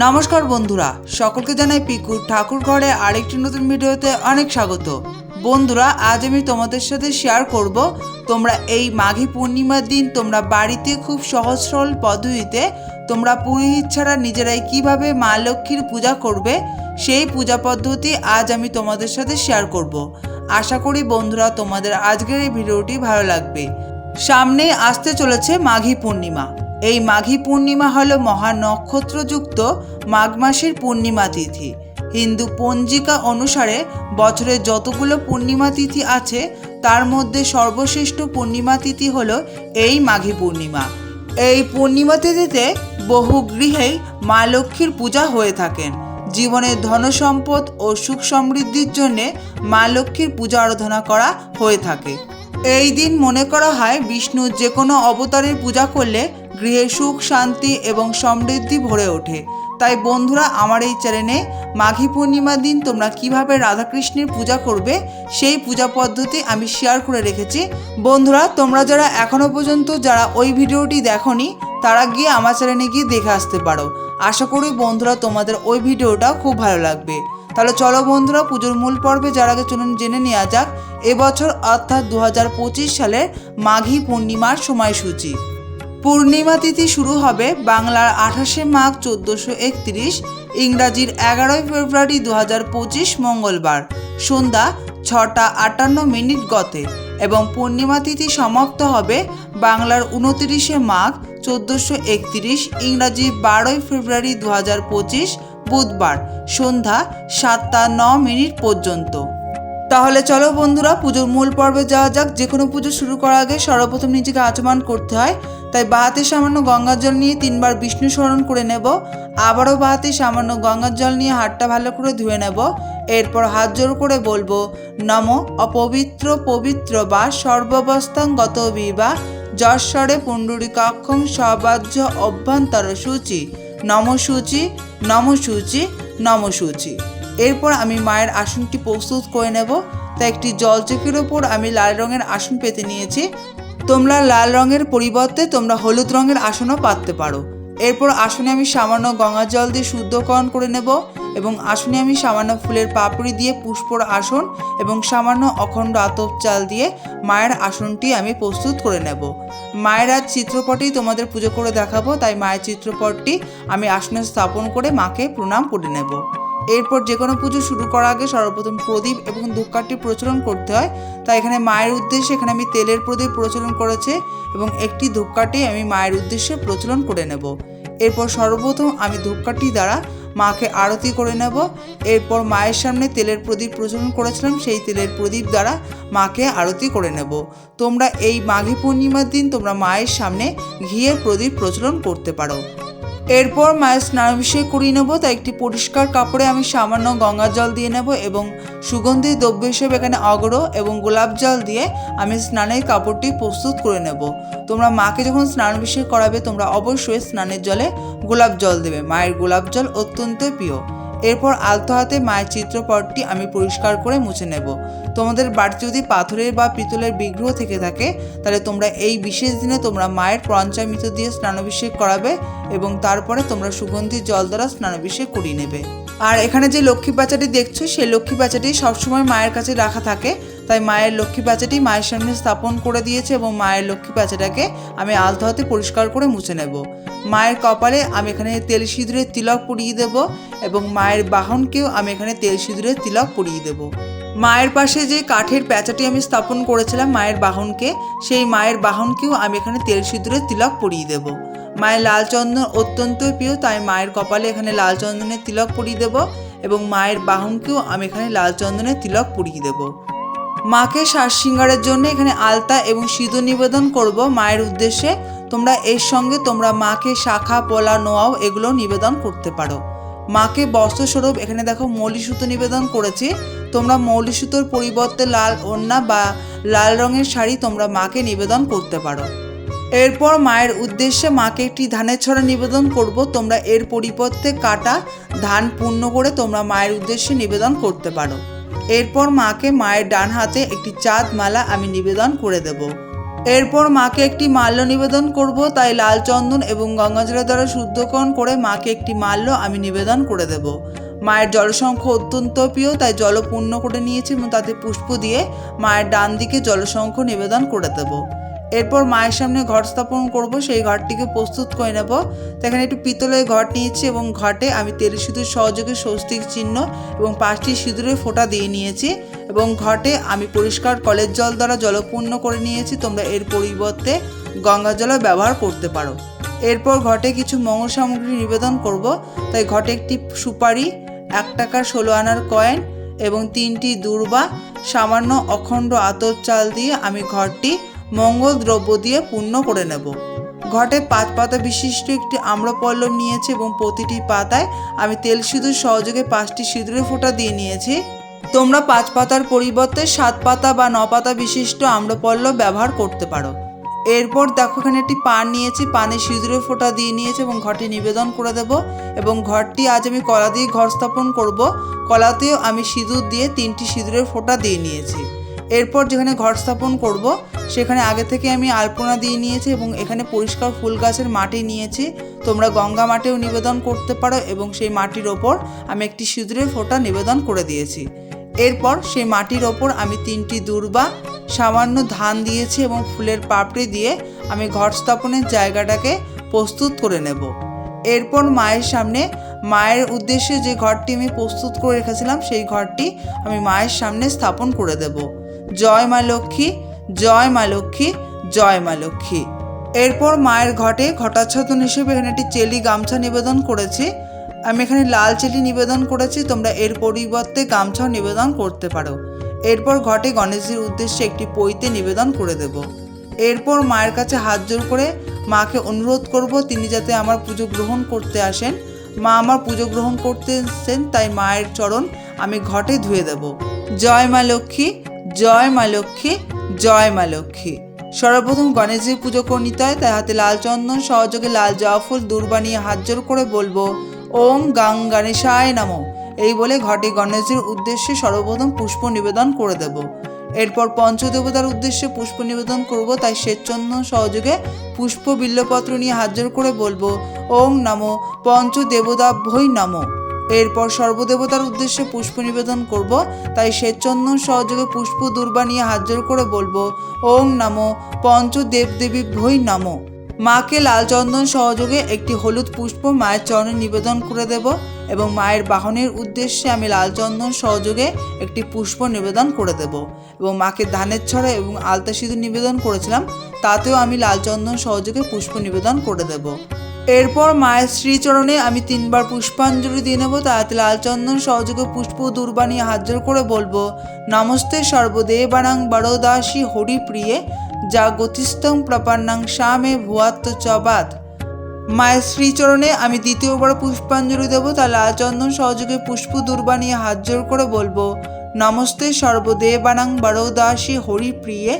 নমস্কার বন্ধুরা, সকলকে জানাই পিকু ঠাকুর ঘরে আরেকটি নতুন ভিডিওতে অনেক স্বাগত। বন্ধুরা, আজ আমি তোমাদের সাথে শেয়ার করব, তোমরা এই মাঘী পূর্ণিমার দিন তোমরা বাড়িতে খুব সহজ সরল পদ্ধতিতে তোমরা পুরোহিত ছাড়া নিজেরাই কীভাবে মা লক্ষ্মীর পূজা করবে, সেই পূজা পদ্ধতি আজ আমি তোমাদের সাথে শেয়ার করব। আশা করি বন্ধুরা, তোমাদের আজকের এই ভিডিওটি ভালো লাগবে। সামনে আসতে চলেছে মাঘী পূর্ণিমা। এই মাঘী পূর্ণিমা হলো মহা নক্ষত্রযুক্ত মাঘ মাসের পূর্ণিমা তিথি। হিন্দু পঞ্জিকা অনুসারে বছরে যতগুলো পূর্ণিমা তিথি আছে, তার মধ্যে সর্বশ্রেষ্ঠ পূর্ণিমা তিথি হল এই মাঘী পূর্ণিমা। এই পূর্ণিমা তিথিতে বহু গৃহেই মা লক্ষ্মীর পূজা হয়ে থাকেন। জীবনে ধনসম্পদ ও সুখ সমৃদ্ধির জন্যে মা লক্ষ্মীর পূজা আরাধনা করা হয়ে থাকে। এই দিন মনে করা হয় বিষ্ণুর যে কোনো অবতারের পূজা করলে গৃহে সুখ, শান্তি এবং সমৃদ্ধি ভরে ওঠে। তাই বন্ধুরা, আমার এই চ্যানেলে মাঘী পূর্ণিমার দিন তোমরা কীভাবে রাধাকৃষ্ণের পূজা করবে, সেই পূজা পদ্ধতি আমি শেয়ার করে রেখেছি। বন্ধুরা, তোমরা যারা এখনও পর্যন্ত যারা ওই ভিডিওটি দেখনি, তারা গিয়ে আমার চ্যানেলে গিয়ে দেখে আসতে পারো। আশা করি বন্ধুরা, তোমাদের ওই ভিডিওটা খুব ভালো লাগবে। তাহলে চলো বন্ধুরা, পুজোর মূল পর্বে যার আগে চলুন জেনে নেওয়া যাক, এবছর অর্থাৎ দু হাজার পঁচিশ সালের মাঘী পূর্ণিমার সময়সূচি। পূর্ণিমা তিথি শুরু হবে বাংলার আঠাশে মাঘ চোদ্দোশো একত্রিশ, ইংরাজির এগারোই ফেব্রুয়ারি দু মঙ্গলবার, সন্ধ্যা ছটা আটান্ন মিনিট গতে এবং পূর্ণিমা তিথি সমাপ্ত হবে বাংলার উনতিরিশে মাঘ চোদ্দোশো একত্রিশ, ইংরাজি বারোই ফেব্রুয়ারি দু হাজার পঁচিশ বুধবার, সন্ধ্যা সাতটা ন মিনিট পর্যন্ত। তাহলে চলো বন্ধুরা, পুজোর মূল পর্বে যাওয়া যাক। যে কোনো পুজো শুরু করার আগে সর্বপ্রথম নিজেকে আচমান করতে হয়। তাই বাহাতে সামান্য গঙ্গার জল নিয়ে তিনবার বিষ্ণু স্মরণ করে নেব, আবারও বাহাতে সামান্য গঙ্গার জল নিয়ে হাতটা ভালো করে ধুয়ে নেব, এরপর হাত জোর করে বলব, নম অপবিত্র পবিত্র বা সর্বাবস্থাঙ্গত বিবা যশ্বরে পুণ্ডরিকাক্ষং সবাহ্য অভ্যন্তর সূচি, নম সূচি নম সূচি নম সূচি। এরপর আমি মায়ের আসনটি প্রস্তুত করে নেব, তাই একটি জলচকের ওপর আমি লাল রঙের আসন পেতে নিয়েছি তোমরা লাল রঙের পরিবর্তে তোমরা হলুদ রঙের আসনও পাততে পারো। এরপর আসনে আমি সামান্য গঙ্গা জল দিয়ে শুদ্ধকরণ করে নেব এবং আসনে আমি সামান্য ফুলের পাপড়ি দিয়ে পুষ্পর আসন এবং সামান্য অখণ্ড আতপ চাল দিয়ে মায়ের আসনটি আমি প্রস্তুত করে নেব। মায়ের আজ চিত্রপটেই তোমাদের পুজো করে দেখাবো, তাই মায়ের চিত্রপটটি আমি আসনে স্থাপন করে মাকে প্রণাম করে নেব। এরপর যে কোনো পুজো শুরু করার আগে সর্বপ্রথম প্রদীপ এবং ধূপকাঠি প্রচলন করতে হয়। তাই এখানে মায়ের উদ্দেশ্যে এখানে আমি তেলের প্রদীপ প্রচলন করেছে এবং একটি ধূপকাঠি আমি মায়ের উদ্দেশ্যে প্রচলন করে নেব। এরপর সর্বপ্রথম আমি ধূপকাঠি দ্বারা মাকে আরতি করে নেব। এরপর মায়ের সামনে তেলের প্রদীপ প্রচলন করেছিলাম, সেই তেলের প্রদীপ দ্বারা মাকে আরতি করে নেব। তোমরা এই মাঘী পূর্ণিমার দিন তোমরা মায়ের সামনে ঘিয়ের প্রদীপ প্রচলন করতে পারো। এরপর মায়ের স্নানাভিষেক করিয়ে নেব, তাই একটি পরিষ্কার কাপড়ে আমি সামান্য গঙ্গা জল দিয়ে নেব এবং সুগন্ধি দ্রব্য হিসেবে এখানে অগরো এবং গোলাপ জল দিয়ে আমি স্নানের কাপড়টি প্রস্তুত করে নেব। তোমরা মাকে যখন স্নান স্নানাভিষেক করাবে, তোমরা অবশ্যই স্নানের জলে গোলাপ জল দেবে। মায়ের গোলাপ জল অত্যন্ত প্রিয়। এরপর আলতো হাতে মায়ের চিত্রপটটি আমি পরিষ্কার করে মুছে নেব। তোমাদের বাড়ি যদি পাথরের বা পিতলের বিগ্রহ থেকে থাকে, তাহলে তোমরা এই বিশেষ দিনে তোমরা মায়ের পঞ্চামৃত দিয়ে স্নানাভিষেক করাবে এবং তারপরে তোমরা সুগন্ধি জল দ্বারা স্নানাভিষেক করিয়ে নেবে। আর এখানে যে লক্ষ্মী বাচ্চাটি দেখছ, সেই লক্ষ্মী বাচ্চাটি সবসময় মায়ের কাছে রাখা থাকে। তাই মায়ের লক্ষ্মী বাচ্চাটি মায়ের সামনে স্থাপন করে দিয়েছে এবং মায়ের লক্ষ্মী বাচ্চাটাকে আমি আলতো হাতে পরিষ্কার করে মুছে নেব। মায়ের কপালে আমি এখানে তেল সিঁদুরের তিলক পরিয়ে দেব এবং মায়ের বাহনকেও আমি এখানে তেল সিঁদুরের তিলক পরিয়ে দেব। মায়ের পাশে যে কাঠের প্যাঁচাটি আমি স্থাপন করেছিলাম মায়ের বাহনকে, সেই মায়ের বাহনকেও আমি এখানে তেল সিঁদুরের তিলক পরিয়ে দেব। মায়ের লাল চন্দন অত্যন্ত প্রিয়, তাই মায়ের কপালে এখানে লাল চন্দনের তিলক পরিয়ে দেব এবং মায়ের বাহনকেও আমি এখানে লাল চন্দনের তিলক পরিয়ে দেবো। মাকে শ্বাস সিঙ্গারের জন্য এখানে আলতা এবং সিঁদুর নিবেদন করব মায়ের উদ্দেশ্যে। তোমরা এর সঙ্গে তোমরা মাকে শাখা, পোলা, নোয়াও এগুলো নিবেদন করতে পারো। মাকে বস্ত্রস্বরূপ এখানে দেখো মৌলি সুতো নিবেদন করেছি। তোমরা মৌলি সুতোর পরিবর্তে লাল ওড়না বা লাল রঙের শাড়ি তোমরা মাকে নিবেদন করতে পারো। এরপর মায়ের উদ্দেশ্যে মাকে একটি ধানের ছড়া নিবেদন করব। তোমরা এর পরিবর্তে কাটা ধান পূর্ণ করে তোমরা মায়ের উদ্দেশ্যে নিবেদন করতে পারো। এরপর মাকে মায়ের ডান হাতে একটি চাঁদ মালা আমি নিবেদন করে দেব। এরপর মাকে একটি মাল্য নিবেদন করব, তাই লাল চন্দন এবং গঙ্গাজলের দ্বারা শুদ্ধকরণ করে মাকে একটি মাল্য আমি নিবেদন করে দেব। মায়ের জলসংখ্য অত্যন্ত প্রিয়, তাই জল পূর্ণ করে নিয়েছি এবং তাতে পুষ্প দিয়ে মায়ের ডান দিকে জলসংখ্য নিবেদন করে দেব। এরপর মায়ের সামনে ঘট স্থাপন করব, সেই ঘরটিকে প্রস্তুত করে নেব। তো এখানে একটু পিতলের ঘট নিয়েছি এবং ঘটে আমি তেল সিঁদুর সহযোগে স্বস্তিক চিহ্ন এবং পাঁচটি সিঁদুরের ফোঁটা দিয়ে নিয়েছি এবং ঘটে আমি পরিষ্কার কলের জল দ্বারা জলপূর্ণ করে নিয়েছি, তোমরা এর পরিবর্তে গঙ্গা জলও ব্যবহার করতে পারো। এরপর ঘটে কিছু মঙ্গল সামগ্রী নিবেদন করব, তাই ঘটে একটি সুপারি, এক টাকার ষোলো আনার কয়েন এবং তিনটি দূর্বা, সামান্য অখণ্ড আতর চাল দিয়ে আমি ঘরটি মঙ্গল দ্রব্য দিয়ে পূর্ণ করে নেব। ঘটে পাঁচ পাতা বিশিষ্ট একটি আম্রপল্লব নিয়েছি এবং প্রতিটি পাতায় আমি তেল সিঁদুর সহযোগে পাঁচটি সিঁদুরের ফোঁটা দিয়ে নিয়েছি। তোমরা পাঁচ পাতার পরিবর্তে সাত পাতা বা ন পাতা বিশিষ্ট আম্রপল্লব ব্যবহার করতে পারো। এরপর দেখো এখানে একটি পান নিয়েছি, পানে সিঁদুরের ফোঁটা দিয়ে নিয়েছি এবং ঘরটি নিবেদন করে দেব এবং ঘরটি আজ আমি কলা দিয়ে ঘর স্থাপন করব। কলাতেও আমি সিঁদুর দিয়ে তিনটি সিঁদুরের ফোঁটা দিয়ে নিয়েছি। এরপর যেখানে ঘর স্থাপন করব, সেখানে আগে থেকে আমি আলপনা দিয়ে নিয়েছি এবং এখানে পরিষ্কার ফুল গাছের মাটি নিয়েছি। তোমরা গঙ্গা মাটিও নিবেদন করতে পারো এবং সেই মাটির ওপর আমি একটি সিঁদুরের ফোঁটা নিবেদন করে দিয়েছি। এরপর সেই মাটির ওপর আমি তিনটি দূর্বা, সামান্য ধান দিয়েছি এবং ফুলের পাপড়ি দিয়ে আমি ঘর স্থাপনের জায়গাটাকে প্রস্তুত করে নেব। এরপর মায়ের সামনে, মায়ের উদ্দেশ্যে যে ঘরটি আমি প্রস্তুত করে রেখেছিলাম, সেই ঘরটি আমি মায়ের সামনে স্থাপন করে দেব। জয় মা লক্ষ্মী, জয় মা লক্ষ্মী, জয় মা লক্ষ্মী। এরপর মায়ের ঘটে ঘটাচ্ছাদন হিসেবে এখানে একটি চেলি গামছা নিবেদন করেছি। আমি এখানে লাল চেলি নিবেদন করেছি, তোমরা এর পরিবর্তে গামছাও নিবেদন করতে পারো। এরপর ঘটে গণেশজির উদ্দেশ্যে একটি পৈতে নিবেদন করে দেব। এরপর মায়ের কাছে হাত জোর করে মাকে অনুরোধ করব, তিনি যাতে আমার পুজো গ্রহণ করতে আসেন। মা আমার পুজো গ্রহণ করতে এসেছেন, তাই মায়ের চরণ আমি ঘটে ধুয়ে দেব। জয় মা লক্ষ্মী জয় মা লক্ষ্মী, জয় মা লক্ষ্মী। সর্বপ্রথম গণেশজির পুজো করে নিতে হয় তাই হাতে লাল চন্দন, সহযোগে লাল জবা ফুল নিয়ে হাত জোর করে বলব, ওম গাং গণেশায় নমো। এই বলে ঘটে গণেশজির উদ্দেশ্যে সর্বপ্রথম পুষ্প নিবেদন করে দেব। এরপর পঞ্চদেবতার উদ্দেশ্যে পুষ্প নিবেদন করব, তাই শ্বেতচন্দন সহযোগে পুষ্প বিল্লপত্র নিয়ে হাত জোর করে বলব, ওম নমো, পঞ্চদেবতাভ্যই নমো। এরপর সর্বদেবতার উদ্দেশ্যে পুষ্প নিবেদন করব, তাই শ্বেতচন্দন সহযোগে পুষ্প দুর্বা নিয়ে হাত জোর করে বলব, ওম নমো পঞ্চদেবদেবী ভৈ নমো। মাকে লাল চন্দন সহযোগে একটি হলুদ পুষ্প মায়ের চরণে নিবেদন করে দেব এবং মায়ের বাহনের উদ্দেশ্যে আমি লাল চন্দন সহযোগে একটি পুষ্প নিবেদন করে দেব এবং মাকে ধানের ছড়া এবং আলতা সিঁদুর নিবেদন করেছিলাম, তাতেও আমি লাল চন্দন সহযোগে পুষ্প নিবেদন করে দেব। এরপর মায়ের শ্রীচরণে আমি তিনবার পুষ্পাঞ্জলি দিয়ে নেব, তাতে লাল চন্দন সহযোগে পুষ্প দুর্বা নিয়ে হাত জোর করে বলব, নমস্তে সর্বদেবানাং বড়দাসী হরিপ্রিয়ে, যা গতিস্থং প্রপান্নাং শ্যামে ভুয়াত্ম চবাত। মায়ের শ্রীচরণে আমি দ্বিতীয়বার পুষ্পাঞ্জলি দেবো, তা লাল চন্দন সহযোগে পুষ্প দুর্বা নিয়ে করে বলব, নমস্তে সর্বদেবানাং বড়দাসী হরিপ্রিয়ে,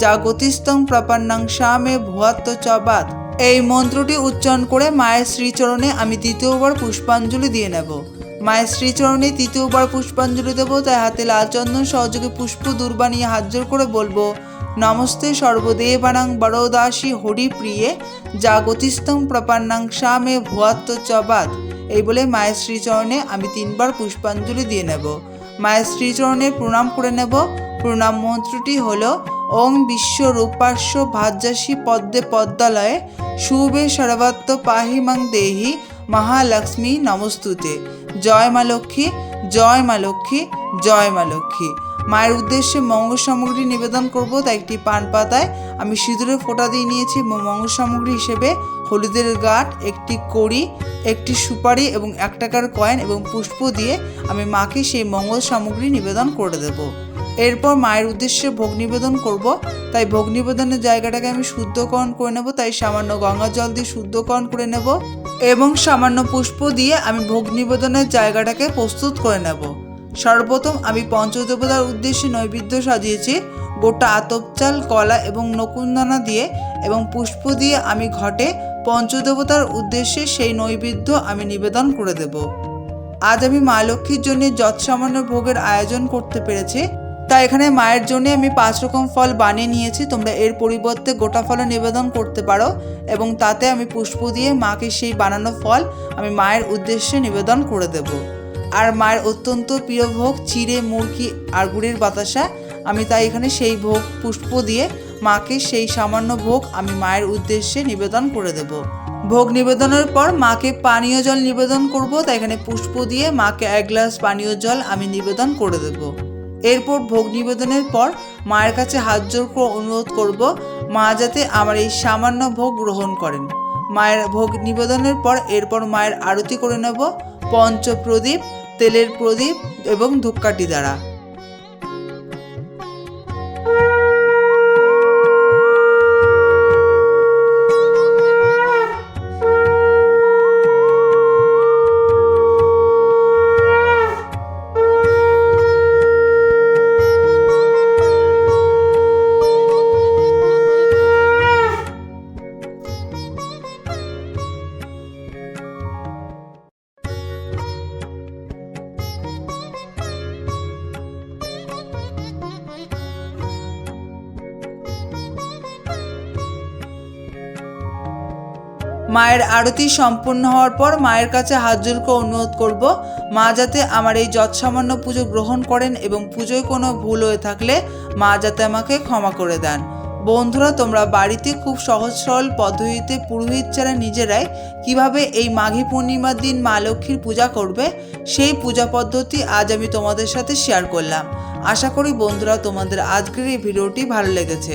যা গতিস্থং প্রপান্নাং শ্যামে ভুয়াত্ম চবাত। এই মন্ত্রটি উচ্চারণ করে মায়ের শ্রীচরণে আমি দ্বিতীয়বার পুষ্পাঞ্জলি দিয়ে নেব। মায়ের শ্রীচরণে তৃতীয়বার পুষ্পাঞ্জলি দেব, তাই হাতে লাল চন্দন সহযোগে পুষ্প দুর্বা নিয়ে হাত জোর করে বলব, নমস্তে সর্বদেবানাং বড়দাসী হরিপ্রিয়ে জাগতিস্তং প্রপান্নাং শ্যামে ভুয়াত্ম চবাত এই বলে মায়ের শ্রীচরণে আমি তিনবার পুষ্পাঞ্জলি দিয়ে নেব। মায়ের শ্রীচরণে প্রণাম করে নেব। প্রণাম মন্ত্রটি হলো ওং বিশ্ব রূপাস্য ভাজ্যাসী পদ্মে পদ্মালয়ে শুভে সর্বাত্ম পাহিমাং দেহি মহালক্ষ্মী নমস্তুতে। জয় মা লক্ষ্মী, জয় মা লক্ষ্মী, জয় মা লক্ষ্মী। মায়ের উদ্দেশ্যে মঙ্গল সামগ্রী নিবেদন করব, তাই একটি পান পাতায় আমি সিঁদুরে ফোঁটা দিয়ে নিয়েছি। মঙ্গল সামগ্রী হিসেবে হলুদের গাঁট, একটি কড়ি, একটি সুপারি এবং এক টাকার কয়েন এবং পুষ্প দিয়ে আমি মাকে সেই মঙ্গল সামগ্রী নিবেদন করে দেব। এরপর মায়ের উদ্দেশ্যে ভোগ নিবেদন করব। তাই ভোগ নিবেদনের জায়গাটাকে আমি শুদ্ধকরণ করে নেব, তাই সামান্য গঙ্গা জল দিয়ে শুদ্ধকরণ করে নেব এবং সামান্য পুষ্প দিয়ে আমি ভোগ নিবেদনের জায়গাটাকে প্রস্তুত করে নেব। সর্বপ্রথম আমি পঞ্চদেবতার উদ্দেশ্যে নৈবেদ্য সাজিয়েছি, গোটা আতপ চাল, কলা এবং নকুনদানা দিয়ে এবং পুষ্প দিয়ে আমি ঘটে পঞ্চদেবতার উদ্দেশ্যে সেই নৈবেদ্য আমি নিবেদন করে দেব। আজ আমি মা লক্ষ্মীর জন্য যৎসামান্য ভোগের আয়োজন করতে পেরেছি। তা এখানে মায়ের জন্য আমি পাঁচ রকম ফল বানিয়ে নিয়েছি। তোমরা এর পরিবর্তে গোটা ফলও নিবেদন করতে পারো এবং তাতে আমি পুষ্প দিয়ে মাকে সেই বানানো ফল আমি মায়ের উদ্দেশ্যে নিবেদন করে দেব। আর মায়ের অত্যন্ত প্রিয় ভোগ চিড়ে, মুরগি আর গুড়ের বাতাসা। আমি তাই এখানে সেই ভোগ পুষ্প দিয়ে মাকে সেই সামান্য ভোগ আমি মায়ের উদ্দেশ্যে নিবেদন করে দেব। ভোগ নিবেদনের পর মাকে পানীয় জল নিবেদন করব। তাই এখানে পুষ্প দিয়ে মাকে এক গ্লাস পানীয় জল আমি নিবেদন করে দেব। এরপর ভোগ নিবেদনের পর মায়ের কাছে হাত জোর করে অনুরোধ করব, মা যাতে আমার এই সামান্য ভোগ গ্রহণ করেন। মায়ের ভোগ নিবেদনের পর এরপর মায়ের আরতি করে নেব, পঞ্চপ্রদীপ, তেলের প্রদীপ এবং ধূপকাঠি দ্বারা। মায়ের আরতি সম্পূর্ণ হওয়ার পর মায়ের কাছে হাত জোর করে অনুরোধ করব, মা যাতে আমার এই যৎসামান্য পুজো গ্রহণ করেন এবং পুজোয় কোনো ভুল হয়ে থাকলে মা যাতে আমাকে ক্ষমা করে দেন। বন্ধুরা, তোমরা বাড়িতে খুব সহজ সরল পদ্ধতিতে পুরোহিত ছাড়া নিজেরাই কীভাবে এই মাঘী পূর্ণিমার দিন মা লক্ষ্মীর পূজা করবে, সেই পূজা পদ্ধতি আজ আমি তোমাদের সাথে শেয়ার করলাম। আশা করি বন্ধুরা, তোমাদের আজকের এই ভিডিওটি ভালো লেগেছে।